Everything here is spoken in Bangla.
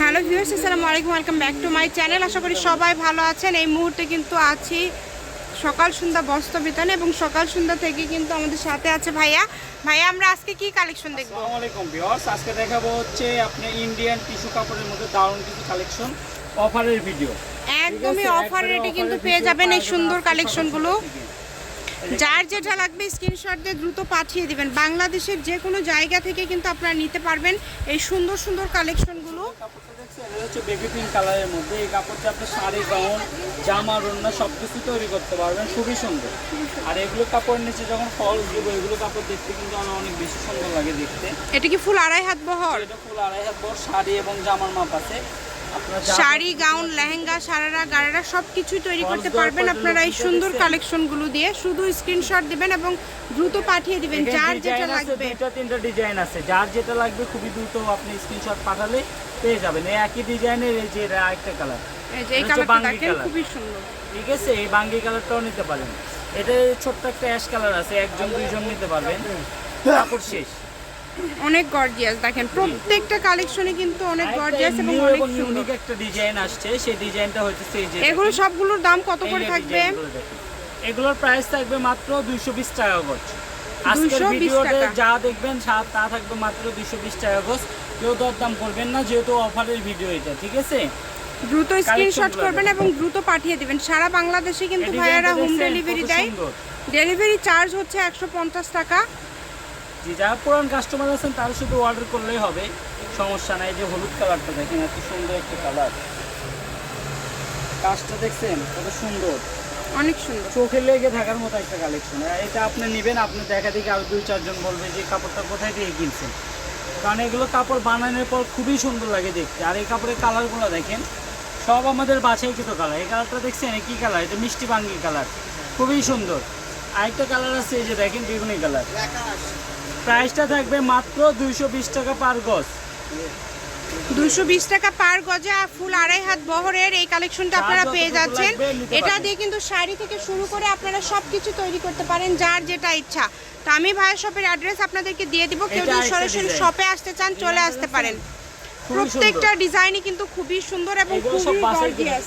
হ্যালো ভিউয়ার্স আসসালামু আলাইকুম welcome back to my channel. আশা করি সবাই ভালো আছেন। এই মুহূর্তে কিন্তু আছি সকাল সন্ধ্যা বস্ত্র বিতানে এবং সকাল সন্ধ্যা থেকে কিন্তু আমাদের সাথে আছে ভাইয়া। ভাইয়া আমরা আজকে কি কালেকশন দেখব? আসসালামু আলাইকুম ভিউয়ার্স আজকে দেখাবো হচ্ছে আপনি ইন্ডিয়ান টিস্যু কাপড়ের মধ্যে দারুণ কিছু কালেকশন অফারের ভিডিও একদমই অফার রেটে কিন্তু পেয়ে যাবেন এই সুন্দর কালেকশনগুলো যার যেটা লাগবে স্ক্রিনশট দিয়ে দ্রুত পাঠিয়ে দিবেন। বাংলাদেশের যে কোনো জায়গা থেকে কিন্তু আপনারা নিতে পারবেন এই সুন্দর সুন্দর কালেকশনগুলো কাপড়টা দেখছেন এটা হচ্ছে বেবি পিঙ্ক কালারের মধ্যে। এই কাপড়টা আপনি শাড়ি গাউন জামা রন্না সব কিছু তৈরি করতে পারবেন। খুবই সুন্দর। আর এগুলো কাপড় নিচে যখন ফল দিব এগুলো কাপড় দেখতে কিন্তু আমার অনেক বেশি সুন্দর লাগে দেখতে। এটা কি ফুল আড়াই হাত বহর? এটা ফুল আড়াই হাত বহর শাড়ি এবং জামার মাপ আছে। শাড়ি গাউন লেহেঙ্গা সারারা গারারা সব কিছুই তৈরি করতে পারবেন আপনারা এই সুন্দর? কালেকশনগুলো দিয়ে। শুধু স্ক্রিনশট দিবেন এবং দ্রুত পাঠিয়ে দিবেন যার যেটা লাগবে। দুইটা তিনটা ডিজাইন আছে। যার যেটা লাগবে খুবই দ্রুত আপনি স্ক্রিনশট পাঠালে পেয়ে যাবেন। এই একই ডিজাইনের এই যে এটা আরেকটা কালার এই যে এই কালারটা দেখেন খুবই সুন্দর। ঠিক আছে? এই বাঙ্গি কালারটাও নিতে পারেন। এটা ছোট্ট একটা অ্যাশ কালার আছে একজন দুইজন নিতে পারবেন। কাপড় শেষ। অনেক গর্জিয়াস দেখেন প্রত্যেকটা কালেকশনে কিন্তু অনেক গর্জিয়াস এবং অনেক ইউনিক একটা ডিজাইন আসছে। সেই ডিজাইনটা হচ্ছে এই যে এগুলো সবগুলোর দাম কত করে থাকবে? এগুলোর প্রাইস থাকবে মাত্র দুইশো বিশ টাকা গজ। আজকের ভিডিওতে যা দেখবেন তা থাকবে মাত্র দুইশো বিশ টাকা গজ। কেউ দরদাম করবেন না যেহেতু অফারের ভিডিও এটা ঠিক আছে? দ্রুত স্ক্রিনশট করবেন এবং দ্রুত পাঠিয়ে দিবেন। সারা বাংলাদেশে কিন্তু ভাইয়ারা হোম ডেলিভারি দেয়। ডেলিভারি চার্জ হচ্ছে একশো পঞ্চাশ টাকা। যে যারা পুরান কাস্টমার আছেন তারা শুধু অর্ডার করলেই হবে। সমস্যা নাই যে হলুদ কালারটা দেখেন এত সুন্দর একটা কালার কাজটা দেখছেন কত সুন্দর। অনেক সুন্দর। চোখে লেগে থাকার মতো একটা কালেকশন এটা আপনি নেবেন আপনি দেখা দেখি আরও দুই চারজন বলবে যে কাপড়টা কোথায় দিয়ে কিনছেন? কারণ এগুলো কাপড় বানানোর পর খুবই সুন্দর লাগে দেখতে। আর এই কাপড়ের কালারগুলো দেখেন সব আমাদের বাছাই বাছাইকৃত কালার এই কালারটা দেখছেন কি কালার এটা মিষ্টি বাঙ্গি কালার খুবই সুন্দর। আরেকটা কালার আছে এই যে দেখেন বেগুনি কালার প্রাইসটা থাকবে মাত্র দুইশো বিশ টাকা পার গজ। দুশো বিশ টাকা পার গজে আর ফুল আড়াই হাত বহরের এই কালেকশনটা আপনারা পেয়ে যাচ্ছেন। এটা দিয়ে কিন্তু শাড়ি থেকে শুরু করে আপনারা সব কিছু তৈরি করতে পারেন যার যেটা ইচ্ছা। তো আমি ভাইয়ের শপের অ্যাড্রেস আপনাদেরকে দিয়ে দিব কেউ যদি সরাসরি শপে আসতে চান চলে আসতে পারেন। প্রত্যেকটা ডিজাইনই কিন্তু খুবই সুন্দর এবং খুবই গর্জিয়াস